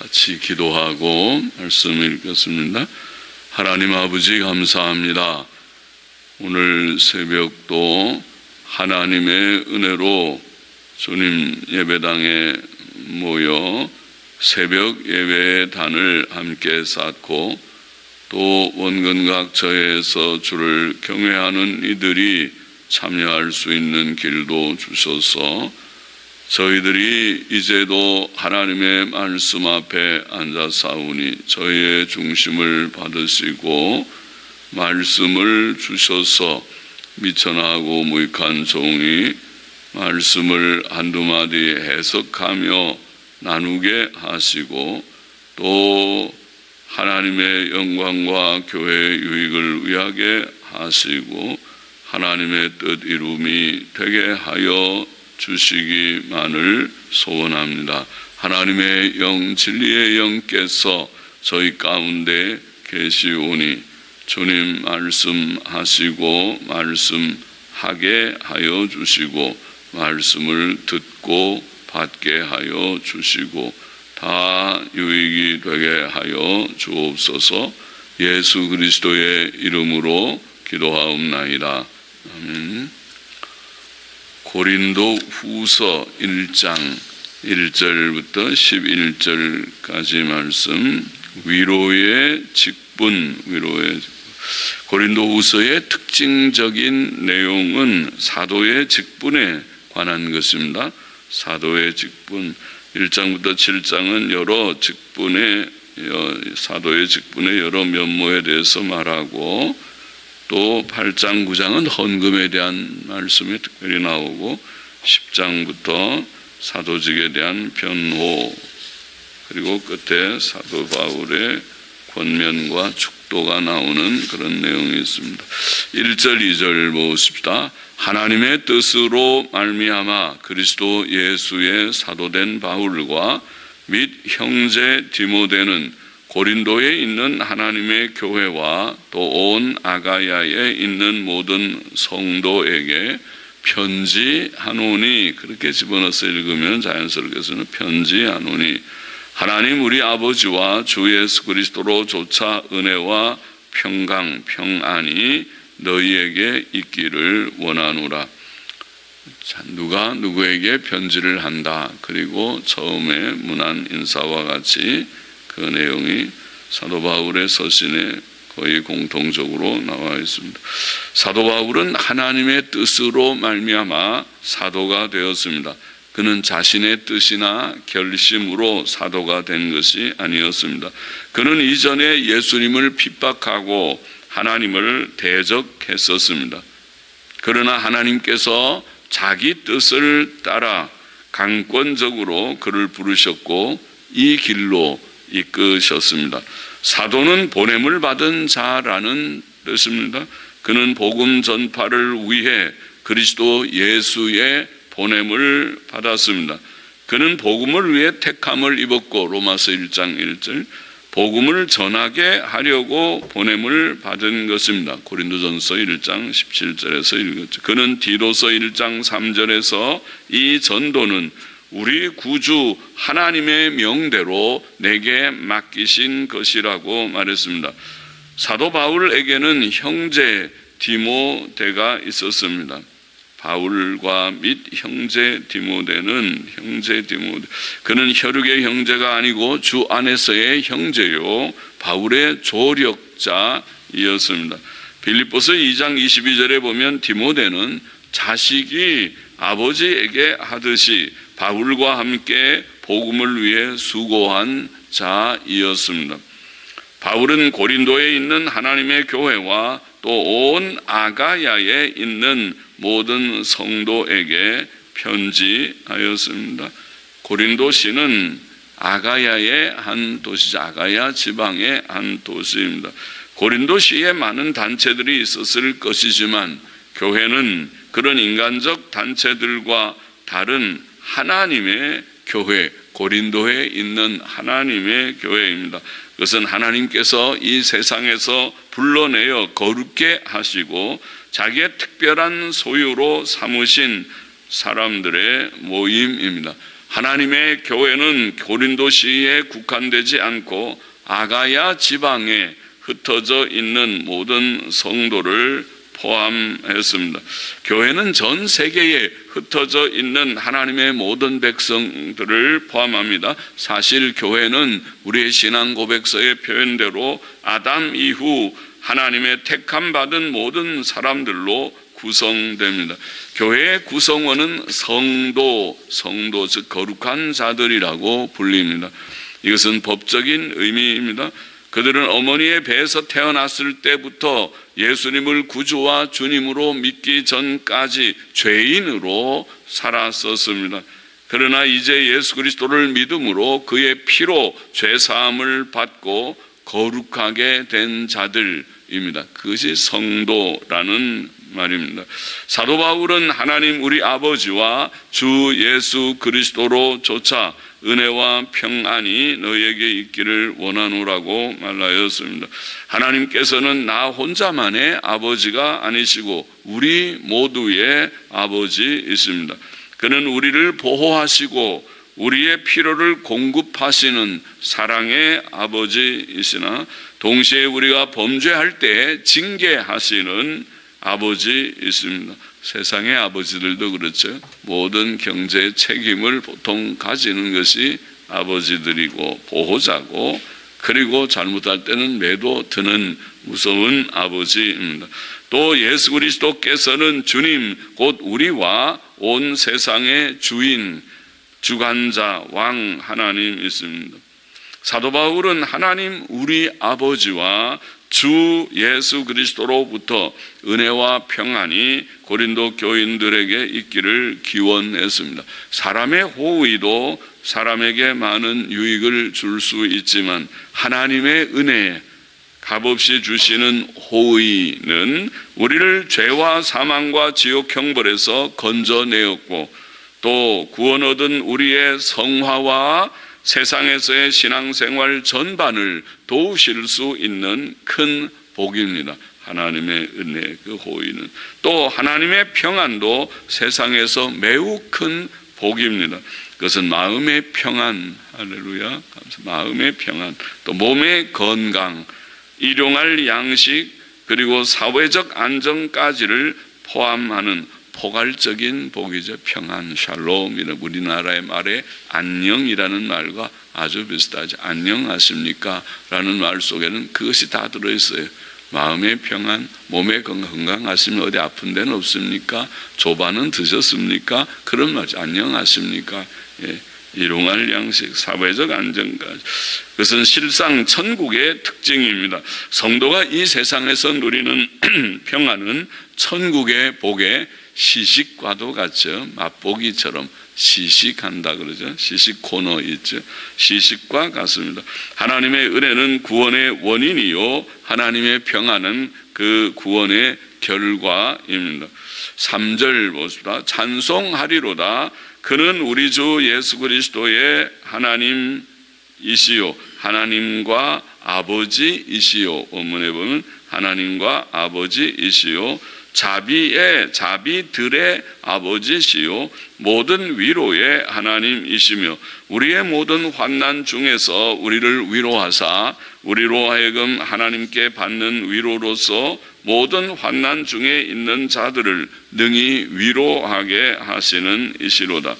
같이 기도하고 말씀을 읽겠습니다. 하나님 아버지 감사합니다. 오늘 새벽도 하나님의 은혜로 주님 예배당에 모여 새벽 예배의 단을 함께 쌓고 또 원근각처에서 주를 경외하는 이들이 참여할 수 있는 길도 주셔서 저희들이 이제도 하나님의 말씀 앞에 앉아 싸우니 저희의 중심을 받으시고 말씀을 주셔서 미천하고 무익한 종이 말씀을 한두 마디 해석하며 나누게 하시고 또 하나님의 영광과 교회의 유익을 위하게 하시고 하나님의 뜻 이rum이 되게 하여 주시기만을 소원합니다. 하나님의 영 진리의 영께서 저희 가운데 계시오니 주님 말씀하시고 말씀하게 하여 주시고 말씀을 듣고 받게 하여 주시고 다 유익이 되게 하여 주옵소서 예수 그리스도의 이름으로 기도하옵나이다. 아멘. 고린도 후서 1장 1절부터 11절까지 말씀. 위로의 직분 위로의 고린도 후서의 특징적인 내용은 사도의 직분에 관한 것입니다. 사도의 직분. 1장부터 7장은 여러 직분의 사도의 직분의 여러 면모에 대해서 말하고 또 8장, 9장은 헌금에 대한 말씀이 특별히 나오고 10장부터 사도직에 대한 변호 그리고 끝에 사도 바울의 권면과 축도가 나오는 그런 내용이 있습니다. 1절, 2절 보십시다. 하나님의 뜻으로 말미암아 그리스도 예수의 사도된 바울과 및 형제 디모데는 고린도에 있는 하나님의 교회와 또 온 아가야에 있는 모든 성도에게 편지하노니 그렇게 집어넣어서 읽으면 자연스럽게서는 편지하노니 하나님 우리 아버지와 주 예수 그리스도로 조차 은혜와 평강 평안이 너희에게 있기를 원하노라. 자, 누가 누구에게 편지를 한다. 그리고 처음에 문안 인사와 같이 그 내용이 사도 바울의 서신에 거의 공통적으로 나와 있습니다. 사도 바울은 하나님의 뜻으로 말미암아 사도가 되었습니다. 그는 자신의 뜻이나 결심으로 사도가 된 것이 아니었습니다. 그는 이전에 예수님을 핍박하고 하나님을 대적했었습니다. 그러나 하나님께서 자기 뜻을 따라 강권적으로 그를 부르셨고 이 길로 이끄셨습니다. 사도는 보냄을 받은 자라는 뜻입니다. 그는 복음 전파를 위해 그리스도 예수의 보냄을 받았습니다. 그는 복음을 위해 택함을 입었고 로마서 1장 1절 복음을 전하게 하려고 보냄을 받은 것입니다. 고린도전서 1장 17절에서 읽었죠. 그는 디도서 1장 3절에서 이 전도는 우리 구주 하나님의 명대로 내게 맡기신 것이라고 말했습니다. 사도 바울에게는 형제 디모데가 있었습니다. 바울과 및 형제 디모데는 형제 디모데 그는 혈육의 형제가 아니고 주 안에서의 형제요 바울의 조력자이었습니다. 빌립보서 2장 22절에 보면 디모데는 자식이 아버지에게 하듯이 바울과 함께 복음을 위해 수고한 자이었습니다. 바울은 고린도에 있는 하나님의 교회와 또 온 아가야에 있는 모든 성도에게 편지하였습니다. 고린도시는 아가야의 한 도시, 아가야 지방의 한 도시입니다. 고린도시에 많은 단체들이 있었을 것이지만 교회는 그런 인간적 단체들과 다른 하나님의 교회, 고린도에 있는 하나님의 교회입니다. 그것은 하나님께서 이 세상에서 불러내어 거룩게 하시고 자기의 특별한 소유로 삼으신 사람들의 모임입니다. 하나님의 교회는 고린도시에 국한되지 않고 아가야 지방에 흩어져 있는 모든 성도를 포함했습니다. 교회는 전 세계에 흩어져 있는 하나님의 모든 백성들을 포함합니다. 사실 교회는 우리의 신앙 고백서의 표현대로 아담 이후 하나님의 택함 받은 모든 사람들로 구성됩니다. 교회의 구성원은 성도, 성도 즉 거룩한 자들이라고 불립니다. 이것은 법적인 의미입니다. 그들은 어머니의 배에서 태어났을 때부터 예수님을 구주와 주님으로 믿기 전까지 죄인으로 살았었습니다. 그러나 이제 예수 그리스도를 믿음으로 그의 피로 죄 사함을 받고 거룩하게 된 자들입니다. 그것이 성도라는 말입니다. 사도 바울은 하나님 우리 아버지와 주 예수 그리스도로 조차 은혜와 평안이 너에게 있기를 원하노라고 말하였습니다. 하나님께서는 나 혼자만의 아버지가 아니시고 우리 모두의 아버지이십니다. 그는 우리를 보호하시고 우리의 필요를 공급하시는 사랑의 아버지이시나 동시에 우리가 범죄할 때 징계하시는 아버지이십니다. 세상의 아버지들도 그렇죠. 모든 경제 책임을 보통 가지는 것이 아버지들이고 보호자고 그리고 잘못할 때는 매도 드는 무서운 아버지입니다. 또 예수 그리스도께서는 주님 곧 우리와 온 세상의 주인 주관자 왕 하나님이십니다. 사도 바울은 하나님 우리 아버지와 주 예수 그리스도로부터 은혜와 평안이 고린도 교인들에게 있기를 기원했습니다. 사람의 호의도 사람에게 많은 유익을 줄 수 있지만 하나님의 은혜 값없이 주시는 호의는 우리를 죄와 사망과 지옥 형벌에서 건져내었고 또 구원 얻은 우리의 성화와 세상에서의 신앙생활 전반을 도우실 수 있는 큰 복입니다. 하나님의 은혜 그 호의는 또 하나님의 평안도 세상에서 매우 큰 복입니다. 그것은 마음의 평안 할렐루야 마음의 평안 또 몸의 건강 일용할 양식 그리고 사회적 안정까지를 포함하는 포괄적인 복이죠. 평안, 샬롬이라는 우리나라의 말에 안녕이라는 말과 아주 비슷하죠. 안녕하십니까? 라는 말 속에는 그것이 다 들어있어요. 마음의 평안, 몸의 건강하시면 어디 아픈 데는 없습니까? 조반은 드셨습니까? 그런 말이죠. 안녕하십니까? 예. 일용할 양식, 사회적 안정까지. 그것은 실상 천국의 특징입니다. 성도가 이 세상에서 누리는 평안은 천국의 복의 시식과도 같죠. 맛보기처럼 시식한다 그러죠. 시식 코너 있죠. 시식과 같습니다. 하나님의 은혜는 구원의 원인이요. 하나님의 평안은 그 구원의 결과입니다. 3절 보십니다. 찬송하리로다. 그는 우리 주 예수 그리스도의 하나님이시요. 하나님과 아버지이시요. 원문에 보면 하나님과 아버지이시요. 자비의 자비들의 아버지시요 모든 위로의 하나님이시며 우리의 모든 환난 중에서 우리를 위로하사 우리로 하여금 하나님께 받는 위로로서 모든 환난 중에 있는 자들을 능히 위로하게 하시는 이시로다.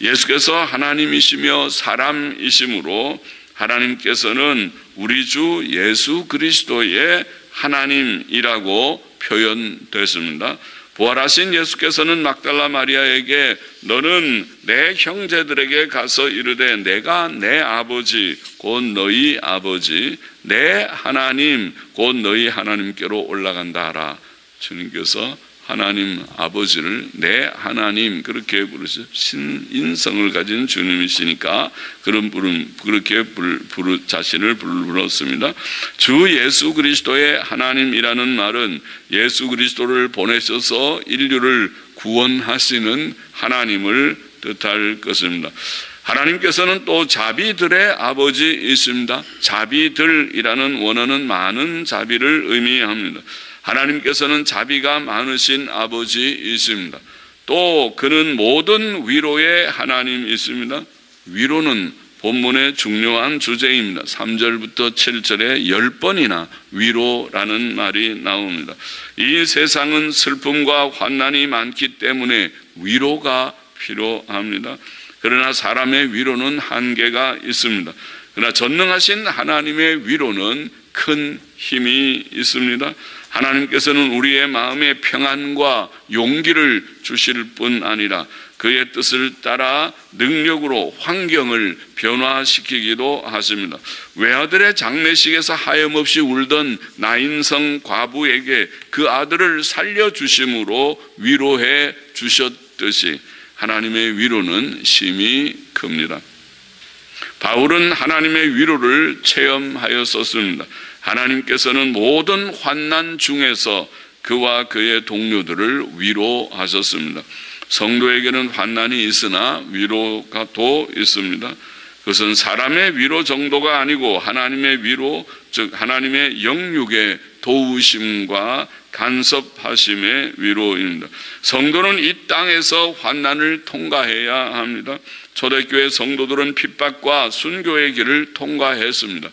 예수께서 하나님이시며 사람이시므로 하나님께서는 우리 주 예수 그리스도의 하나님이라고 표현됐습니다. 부활하신 예수께서는 막달라 마리아에게 너는 내 형제들에게 가서 이르되 내가 내 아버지 곧 너희 아버지 내 하나님 곧 너희 하나님께로 올라간다 하라. 주님께서 하나님 아버지를 내 하나님 그렇게 부르시 신인성을 가진 주님이시니까 그런 부름 그렇게 부르, 부르, 자신을 불렀습니다. 주 예수 그리스도의 하나님이라는 말은 예수 그리스도를 보내셔서 인류를 구원하시는 하나님을 뜻할 것입니다. 하나님께서는 또 자비들의 아버지이십니다. 자비들이라는 원어는 많은 자비를 의미합니다. 하나님께서는 자비가 많으신 아버지이십니다. 또 그는 모든 위로의 하나님이십니다. 위로는 본문의 중요한 주제입니다. 3절부터 7절에 10번이나 위로라는 말이 나옵니다. 이 세상은 슬픔과 환난이 많기 때문에 위로가 필요합니다. 그러나 사람의 위로는 한계가 있습니다. 그러나 전능하신 하나님의 위로는 큰 힘이 있습니다. 하나님께서는 우리의 마음에 평안과 용기를 주실 뿐 아니라 그의 뜻을 따라 능력으로 환경을 변화시키기도 하십니다. 외아들의 장례식에서 하염없이 울던 나인성 과부에게 그 아들을 살려주심으로 위로해 주셨듯이 하나님의 위로는 심히 큽니다. 바울은 하나님의 위로를 체험하였었습니다. 하나님께서는 모든 환난 중에서 그와 그의 동료들을 위로하셨습니다. 성도에게는 환난이 있으나 위로가 또 있습니다. 그것은 사람의 위로 정도가 아니고 하나님의 위로, 즉 하나님의 영육의 도우심과 간섭하심의 위로입니다. 성도는 이 땅에서 환난을 통과해야 합니다. 초대교회 성도들은 핍박과 순교의 길을 통과했습니다.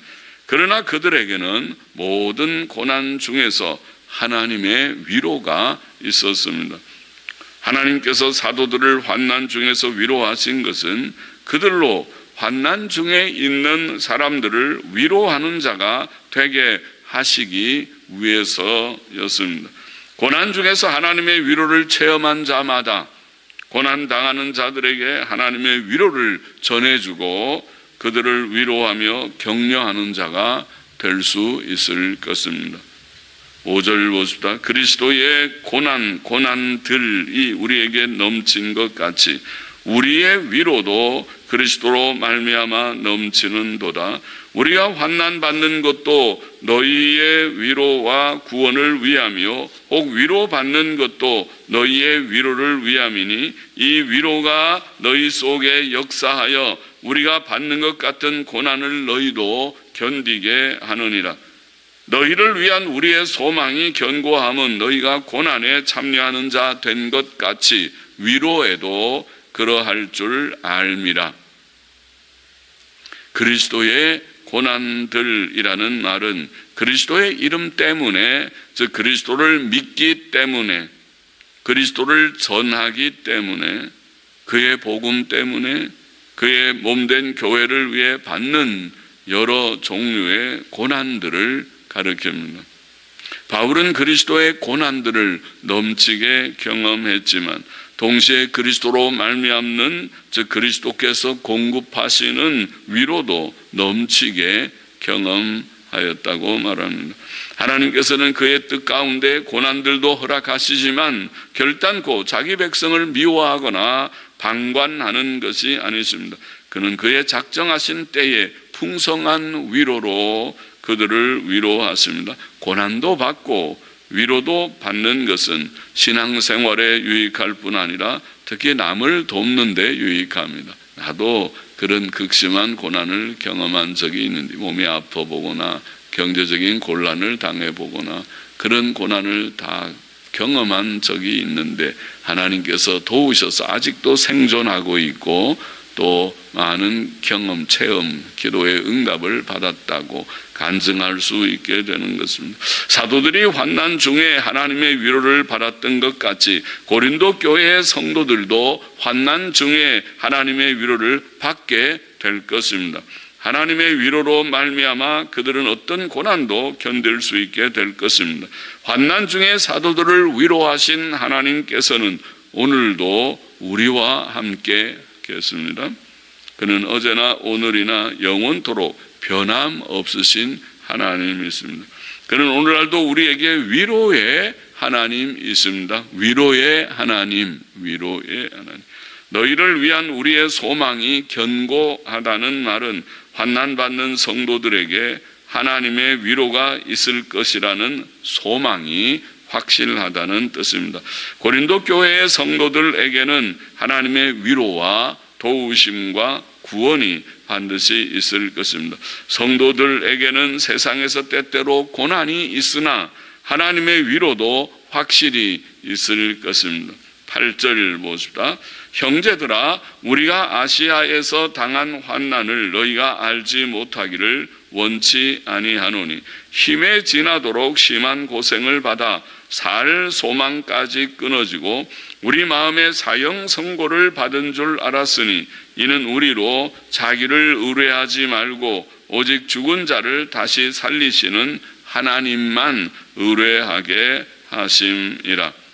그러나 그들에게는 모든 고난 중에서 하나님의 위로가 있었습니다. 하나님께서 사도들을 환난 중에서 위로하신 것은 그들로 환난 중에 있는 사람들을 위로하는 자가 되게 하시기 위해서였습니다. 고난 중에서 하나님의 위로를 체험한 자마다 고난 당하는 자들에게 하나님의 위로를 전해주고 그들을 위로하며 격려하는 자가 될 수 있을 것입니다. 5절 보십니다. 그리스도의 고난, 고난들이 우리에게 넘친 것 같이 우리의 위로도 그리스도로 말미암아 넘치는 도다. 우리가 환난 받는 것도 너희의 위로와 구원을 위하며 혹 위로 받는 것도 너희의 위로를 위함이니 이 위로가 너희 속에 역사하여 우리가 받는 것 같은 고난을 너희도 견디게 하느니라. 너희를 위한 우리의 소망이 견고함은 너희가 고난에 참여하는 자 된 것 같이 위로에도 그러할 줄 알미라. 그리스도의 고난들이라는 말은 그리스도의 이름 때문에, 즉 그리스도를 믿기 때문에, 그리스도를 전하기 때문에, 그의 복음 때문에, 그의 몸된 교회를 위해 받는 여러 종류의 고난들을 가르칩니다. 바울은 그리스도의 고난들을 넘치게 경험했지만 동시에 그리스도로 말미암는 즉 그리스도께서 공급하시는 위로도 넘치게 경험하였다고 말합니다. 하나님께서는 그의 뜻 가운데 고난들도 허락하시지만 결단코 자기 백성을 미워하거나 방관하는 것이 아니십니다. 그는 그의 작정하신 때에 풍성한 위로로 그들을 위로하십니다. 고난도 받고 위로도 받는 것은 신앙생활에 유익할 뿐 아니라 특히 남을 돕는 데 유익합니다. 나도 그런 극심한 고난을 경험한 적이 있는데 몸이 아파 보거나 경제적인 곤란을 당해 보거나 그런 고난을 다 경험한 적이 있는데 하나님께서 도우셔서 아직도 생존하고 있고 또 많은 경험, 체험, 기도의 응답을 받았다고 간증할 수 있게 되는 것입니다. 사도들이 환난 중에 하나님의 위로를 받았던 것 같이 고린도 교회의 성도들도 환난 중에 하나님의 위로를 받게 될 것입니다. 하나님의 위로로 말미암아 그들은 어떤 고난도 견딜 수 있게 될 것입니다. 환난 중에 사도들을 위로하신 하나님께서는 오늘도 우리와 함께 계십니다. 그는 어제나 오늘이나 영원토록 변함없으신 하나님이십니다. 그는 오늘날도 우리에게 위로의 하나님이십니다. 위로의 하나님, 위로의 하나님. 너희를 위한 우리의 소망이 견고하다는 말은 환난 받는 성도들에게 하나님의 위로가 있을 것이라는 소망이 확실하다는 뜻입니다. 고린도 교회의 성도들에게는 하나님의 위로와 도우심과 구원이 반드시 있을 것입니다. 성도들에게는 세상에서 때때로 고난이 있으나 하나님의 위로도 확실히 있을 것입니다. 8절 보십니다. 형제들아 우리가 아시아에서 당한 환난을 너희가 알지 못하기를 원치 아니하노니 힘에 지나도록 심한 고생을 받아 살 소망까지 끊어지고 우리 마음에 사형 선고를 받은 줄 알았으니 이는 우리로 자기를 의뢰하지 말고 오직 죽은 자를 다시 살리시는 하나님만 의뢰하게 하심이라.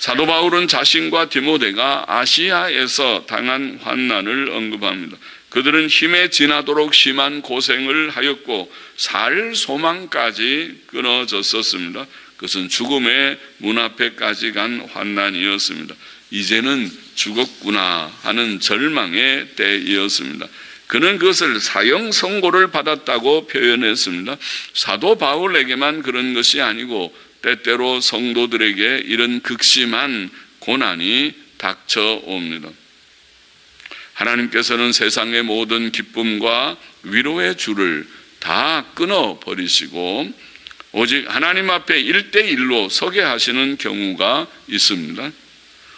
사도 바울은 자신과 디모데가 아시아에서 당한 환난을 언급합니다. 그들은 힘에 지나도록 심한 고생을 하였고 살 소망까지 끊어졌었습니다. 그것은 죽음의 문 앞에까지 간 환난이었습니다. 이제는 죽었구나 하는 절망의 때이었습니다. 그는 그것을 사형 선고를 받았다고 표현했습니다. 사도 바울에게만 그런 것이 아니고 때때로 성도들에게 이런 극심한 고난이 닥쳐옵니다. 하나님께서는 세상의 모든 기쁨과 위로의 줄을 다 끊어 버리시고 오직 하나님 앞에 일대일로 서게 하시는 경우가 있습니다.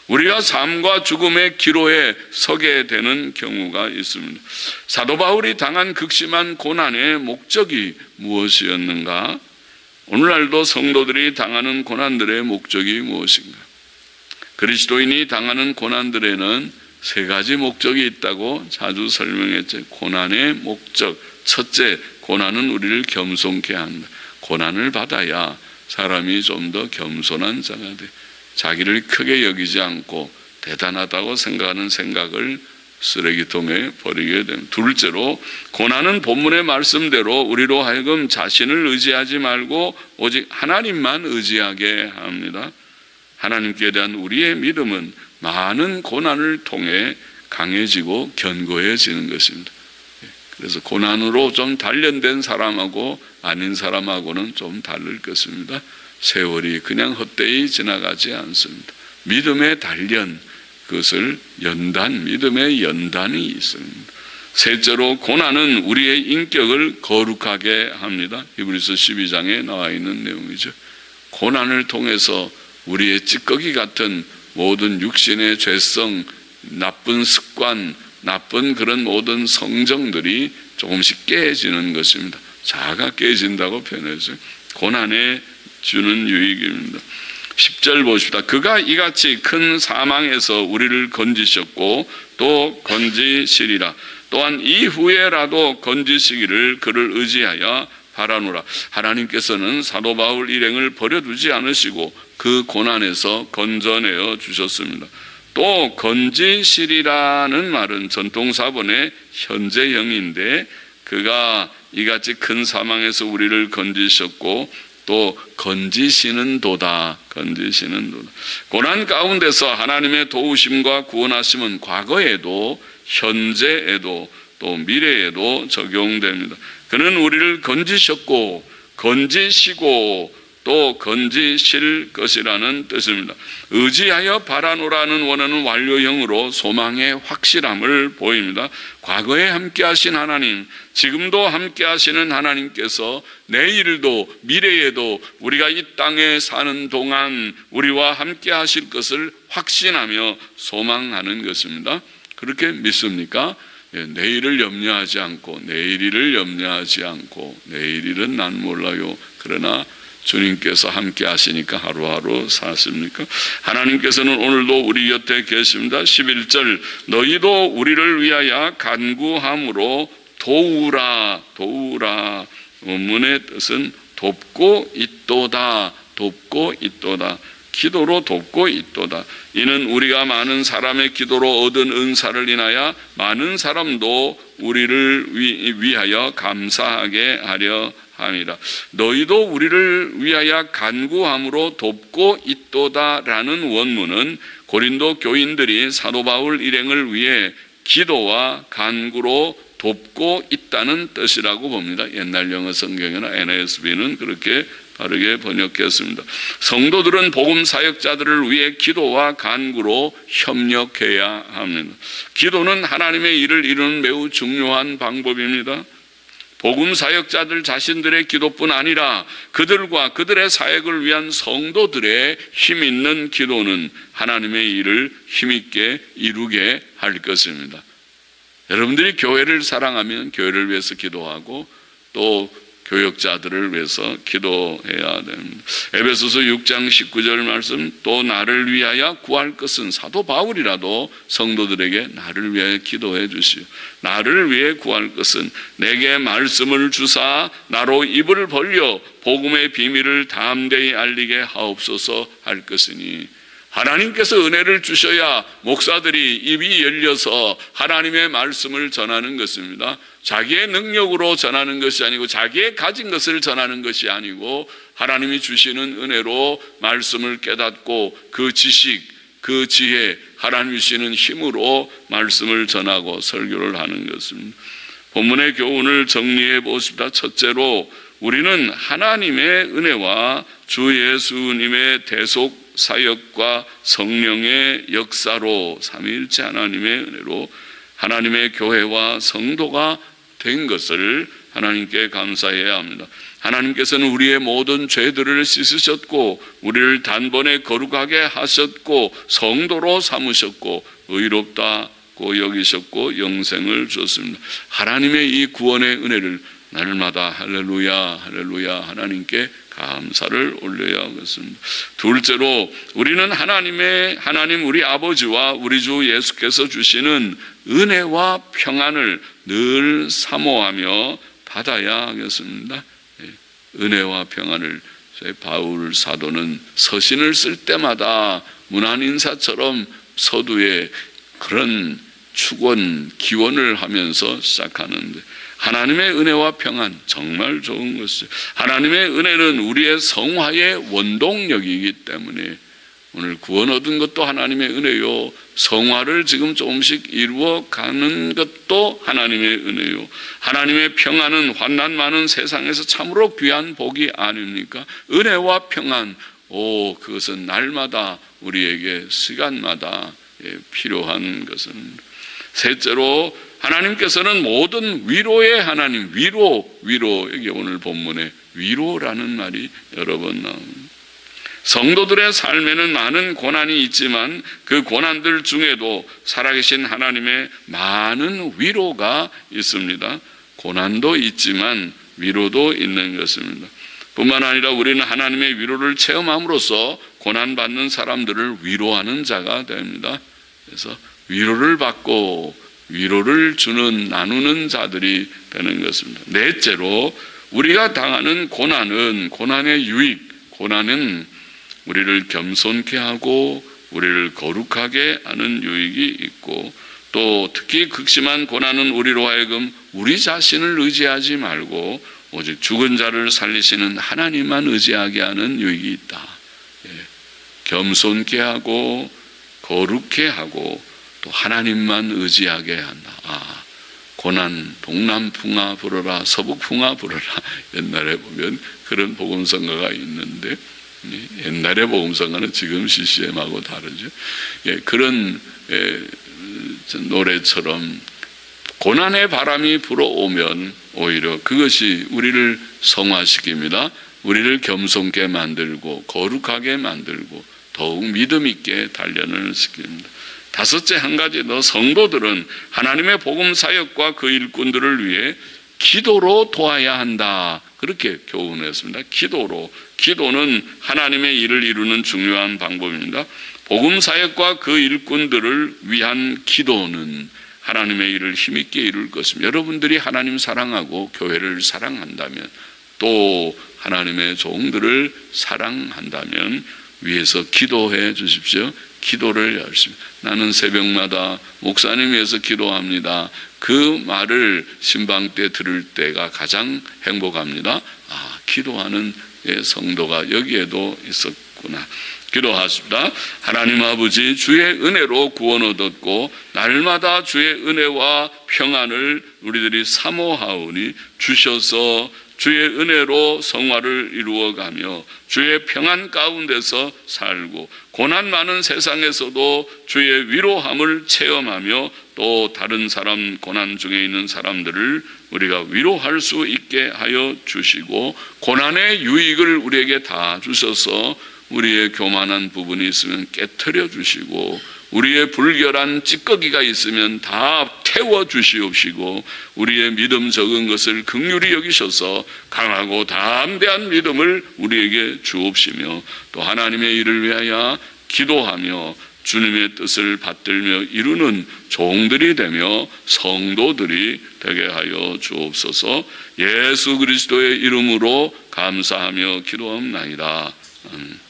우리가 삶과 죽음의 기로에 서게 되는 경우가 있습니다. 사도 바울이 당한 극심한 고난의 목적이 무엇이었는가? 오늘날도 성도들이 당하는 고난들의 목적이 무엇인가? 그리스도인이 당하는 고난들에는 세 가지 목적이 있다고 자주 설명했죠. 고난의 목적. 첫째, 고난은 우리를 겸손케 한다. 고난을 받아야 사람이 좀 더 겸손한 자가 돼. 자기를 크게 여기지 않고 대단하다고 생각하는 생각을 쓰레기통에 버리게 됩니다. 둘째로 고난은 본문의 말씀대로 우리로 하여금 자신을 의지하지 말고 오직 하나님만 의지하게 합니다. 하나님께 대한 우리의 믿음은 많은 고난을 통해 강해지고 견고해지는 것입니다. 그래서 고난으로 좀 단련된 사람하고 아닌 사람하고는 좀 다를 것입니다. 세월이 그냥 헛되이 지나가지 않습니다. 믿음의 단련, 그것을 연단, 믿음의 연단이 있습니다. 셋째로 고난은 우리의 인격을 거룩하게 합니다. 히브리서 12장에 나와 있는 내용이죠. 고난을 통해서 우리의 찌꺼기 같은 모든 육신의 죄성, 나쁜 습관, 나쁜 그런 모든 성정들이 조금씩 깨지는 것입니다. 자가 깨진다고 표현했어요. 고난에 주는 유익입니다. 10절 보십니다. 그가 이같이 큰 사망에서 우리를 건지셨고 또 건지시리라. 또한 이후에라도 건지시기를 그를 의지하여 바라노라. 하나님께서는 사도 바울 일행을 버려두지 않으시고 그 고난에서 건져내어 주셨습니다. 또 건지시리라는 말은 전통사본의 현재형인데 그가 이같이 큰 사망에서 우리를 건지셨고 또 건지시는 도다 건지시는 도다 고난 가운데서 하나님의 도우심과 구원하심은 과거에도 현재에도 또 미래에도 적용됩니다. 그는 우리를 건지셨고 건지시고 또 건지실 것이라는 뜻입니다. 의지하여 바라노라는 원어는 완료형으로 소망의 확실함을 보입니다. 과거에 함께 하신 하나님, 지금도 함께 하시는 하나님께서 내일도 미래에도 우리가 이 땅에 사는 동안 우리와 함께 하실 것을 확신하며 소망하는 것입니다. 그렇게 믿습니까? 예, 내일을 염려하지 않고 내일일을 염려하지 않고 내일일은 난 몰라요. 그러나 주님께서 함께 하시니까 하루하루 사십니까? 하나님께서는 오늘도 우리 곁에 계십니다. 11절 너희도 우리를 위하여 간구함으로 도우라 도우라 원문의 뜻은 돕고 있도다 돕고 있도다 기도로 돕고 있도다. 이는 우리가 많은 사람의 기도로 얻은 은사를 인하여 많은 사람도 우리를 위 하여 감사하게 하려 함이라. 너희도 우리를 위하여 간구함으로 돕고 있도다라는 원문은 고린도 교인들이 사도 바울 일행을 위해 기도와 간구로 돕고 있다는 뜻이라고 봅니다. 옛날 영어 성경이나 NASB는 그렇게 다르게 번역했습니다. 성도들은 복음 사역자들을 위해 기도와 간구로 협력해야 합니다. 기도는 하나님의 일을 이루는 매우 중요한 방법입니다. 복음 사역자들 자신들의 기도뿐 아니라 그들과 그들의 사역을 위한 성도들의 힘 있는 기도는 하나님의 일을 힘있게 이루게 할 것입니다. 여러분들이 교회를 사랑하면 교회를 위해서 기도하고 또 교역자들을 위해서 기도해야 됩니다. 에베소서 6장 19절 말씀 또 나를 위하여 구할 것은 사도 바울이라도 성도들에게 나를 위하여 기도해 주시오. 나를 위해 구할 것은 내게 말씀을 주사 나로 입을 벌려 복음의 비밀을 담대히 알리게 하옵소서 할 것이니 하나님께서 은혜를 주셔야 목사들이 입이 열려서 하나님의 말씀을 전하는 것입니다. 자기의 능력으로 전하는 것이 아니고 자기의 가진 것을 전하는 것이 아니고 하나님이 주시는 은혜로 말씀을 깨닫고 그 지식, 그 지혜, 하나님이 주시는 힘으로 말씀을 전하고 설교를 하는 것입니다. 본문의 교훈을 정리해 보십니다. 첫째로 우리는 하나님의 은혜와 주 예수님의 대속 사역과 성령의 역사로 삼위일체 하나님의 은혜로 하나님의 교회와 성도가 된 것을 하나님께 감사해야 합니다. 하나님께서는 우리의 모든 죄들을 씻으셨고 우리를 단번에 거룩하게 하셨고 성도로 삼으셨고 의롭다고 여기셨고 영생을 주었습니다. 하나님의 이 구원의 은혜를 날마다 할렐루야 할렐루야 하나님께 감사를 올려야 하겠습니다. 둘째로 우리는 하나님의 하나님 우리 아버지와 우리 주 예수께서 주시는 은혜와 평안을 늘 사모하며 받아야 하겠습니다. 예, 은혜와 평안을 바울 사도는 서신을 쓸 때마다 문안 인사처럼 서두에 그런 축원 기원을 하면서 시작하는데 하나님의 은혜와 평안 정말 좋은 것이죠. 하나님의 은혜는 우리의 성화의 원동력이기 때문에 오늘 구원 얻은 것도 하나님의 은혜요. 성화를 지금 조금씩 이루어 가는 것도 하나님의 은혜요. 하나님의 평안은 환난 많은 세상에서 참으로 귀한 복이 아닙니까? 은혜와 평안. 오, 그것은 날마다 우리에게 시간마다 예, 필요한 것은 셋째로 하나님께서는 모든 위로의 하나님, 위로, 위로. 여기 오늘 본문에 위로라는 말이 여러 번 나옵니다. 성도들의 삶에는 많은 고난이 있지만 그 고난들 중에도 살아계신 하나님의 많은 위로가 있습니다. 고난도 있지만 위로도 있는 것입니다. 뿐만 아니라 우리는 하나님의 위로를 체험함으로써 고난받는 사람들을 위로하는 자가 됩니다. 그래서 위로를 받고 위로를 주는 나누는 자들이 되는 것입니다. 넷째로 우리가 당하는 고난은 고난의 유익, 고난은 우리를 겸손케 하고 우리를 거룩하게 하는 유익이 있고 또 특히 극심한 고난은 우리로 하여금 우리 자신을 의지하지 말고 오직 죽은 자를 살리시는 하나님만 의지하게 하는 유익이 있다. 예. 겸손케 하고 거룩케 하고 또 하나님만 의지하게 한다. 아, 고난 동남풍아 불어라 서북풍아 불어라 옛날에 보면 그런 복음성가가 있는데 예, 옛날의 복음성가는 지금 CCM하고 다르죠. 예, 그런 예, 노래처럼 고난의 바람이 불어오면 오히려 그것이 우리를 성화시킵니다. 우리를 겸손케 만들고 거룩하게 만들고 더욱 믿음 있게 단련을 시킵니다. 다섯째 한 가지 더 성도들은 하나님의 복음 사역과 그 일꾼들을 위해 기도로 도와야 한다. 그렇게 교훈했습니다. 기도로. 기도는 하나님의 일을 이루는 중요한 방법입니다. 복음 사역과 그 일꾼들을 위한 기도는 하나님의 일을 힘있게 이룰 것입니다. 여러분들이 하나님 사랑하고 교회를 사랑한다면 또 하나님의 종들을 사랑한다면 위해서 기도해 주십시오. 기도를 열심히. 나는 새벽마다 목사님 위해서 기도합니다. 그 말을 신방 때 들을 때가 가장 행복합니다. 아, 기도하는 성도가 여기에도 있었구나. 기도하십니다. 하나님 아버지 주의 은혜로 구원 얻었고 날마다 주의 은혜와 평안을 우리들이 사모하오니 주셔서 주의 은혜로 성화를 이루어가며 주의 평안 가운데서 살고 고난 많은 세상에서도 주의 위로함을 체험하며 또 다른 사람 고난 중에 있는 사람들을 우리가 위로할 수 있게 하여 주시고 고난의 유익을 우리에게 다 주셔서 우리의 교만한 부분이 있으면 깨뜨려 주시고 우리의 불결한 찌꺼기가 있으면 다 태워 주시옵시고 우리의 믿음 적은 것을 극률히 여기셔서 강하고 담대한 믿음을 우리에게 주옵시며 또 하나님의 일을 위하여 기도하며 주님의 뜻을 받들며 이루는 종들이 되며 성도들이 되게 하여 주옵소서 예수 그리스도의 이름으로 감사하며 기도합나이다. 음.